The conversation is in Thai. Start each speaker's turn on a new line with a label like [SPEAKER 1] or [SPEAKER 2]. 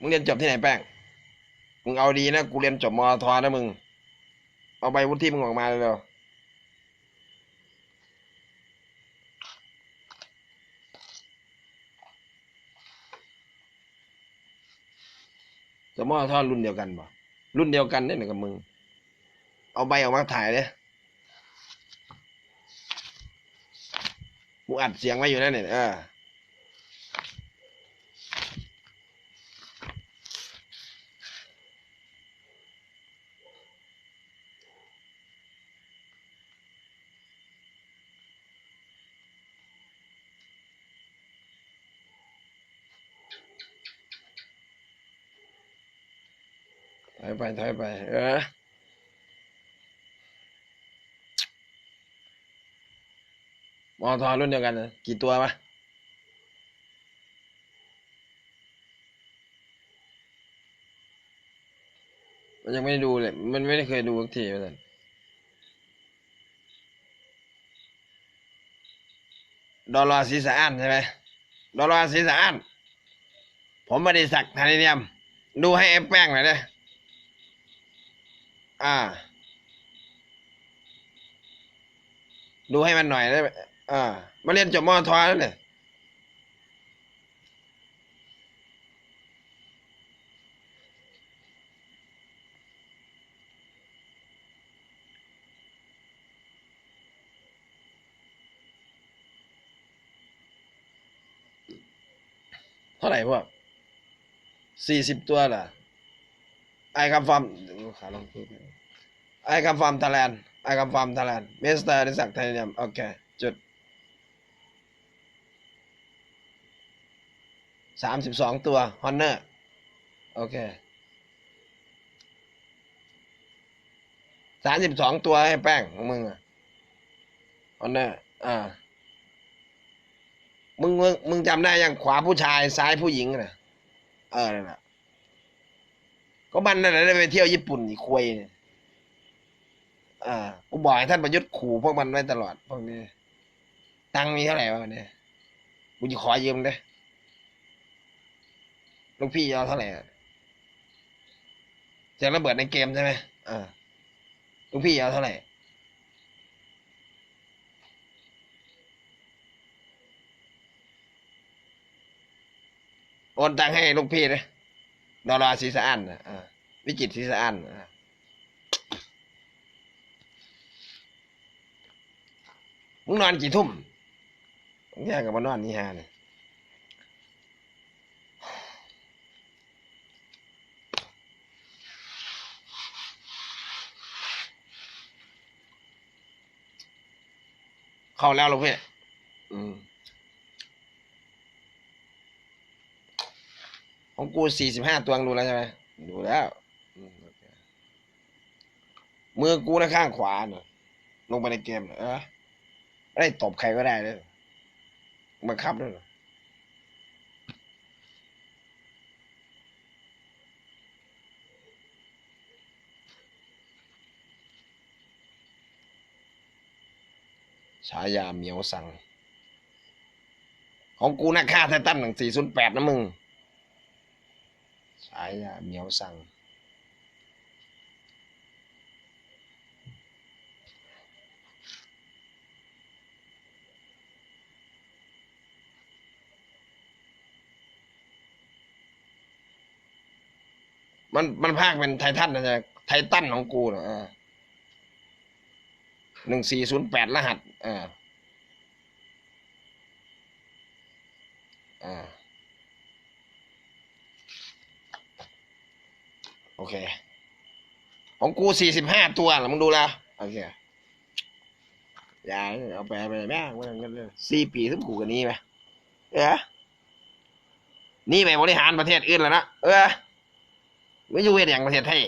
[SPEAKER 1] มึงเรียนจบที่ไหนแป้ง มึงเอาดีนะ กูเรียนจบมอทอนะมึง เอาใบวุฒิมึงออกมาเร็วๆจะมอทอรุ่นเดียวกันป่ะรุ่นเดียวกันเนี่ยกับมึง เอาใบออกมาถ่ายเลยกูอัดเสียงไว้อยู่นั่นเนี่ยเออ ถอยไปถอยไป เออมอทอรุ่นเดียวกันนะกี่ตัววะมันยังไม่ได้ดูเลย มันไม่ได้เคยดูสักทีเลยดอลลาร์สีสะอานใช่ไหมดอลลาร์สีสะอานผมไม่ได้สักไทเนียม ดูให้ไอ้แป้งหน่อยเลย อ่า ดูให้มันหน่อยได้ไหมอ่า มาเรียนจบมอทอแล้วเนี่ยเท่าไหร่พวกสี่สิบตัวเหรอไอ้คำฟอร์ม ขาลองพูดไอ้คำฟอร์มไทยแลนด์ไอ้คำฟอร์มไทยแลนด์มิสเตอร์ดิสักไทยเนียมโอเค จุดสามสิบสองตัวฮอนเนอร์โอเคสามสิบสองตัวให้แป้งของมึงอะฮอนเนอร์อ่ามึงมึงมึงจำได้ยังขวาผู้ชายซ้ายผู้หญิงน่ะเออนั่นแหละ ก็มันนั่นแหละได้ไปเที่ยวญี่ปุ่นอีกควยเนี่ยอ่ากูบอกให้ท่านประยุทธ์ขู่พวกมันไว้ตลอดพวกนี้ ตังค์มีเท่าไหร่วะวันนี้กูจะขอยืมได้ลูกพี่เอาเท่าไหร่อะเสียงระเบิดในเกมใช่ไหมอ่าลูกพี่เอาเท่าไหร่โอนตังค์ให้ลูกพี่เลย ดอลลาร์สีสะอันนะอ่าวิจิตรสีสะอันอ่ามึงนอนกี่ทุ่มแยกกับมานอนนี่ฮะเนี่ยเข้าแล้วลูกพี่อืม ของกูสี่สิบห้าตัวมึงดูแล้วใช่ไหมดูแล้วอืมโอเคมือกูนะข้างขวาเนอะลงไปในเกมเออไม่ได้ตบใครก็ได้เลยบังคับด้วยฉายาเมียวสั่ง ของกูนะค่าไททันหนึ่งสี่ศูนย์แปดนะมึง ฉายาเหมียวสั่งมันมันภาคเป็นไททันนะจ๊ะไททันของกูเนอะหนึ่งสี่ศูนย์แปดรหัส อ่า อ่า โอเค ของกูสี่สิบห้าตัวเหรอมึงดูแล้วโอเคอย่าเอาไปไปแม่งมันกันเลยสี่ปีถึงกูกันนี้ไหมเออนี่ไปบริหารประเทศอื่นแล้วนะเออไม่อยู่เวียดอย่างประเทศไทย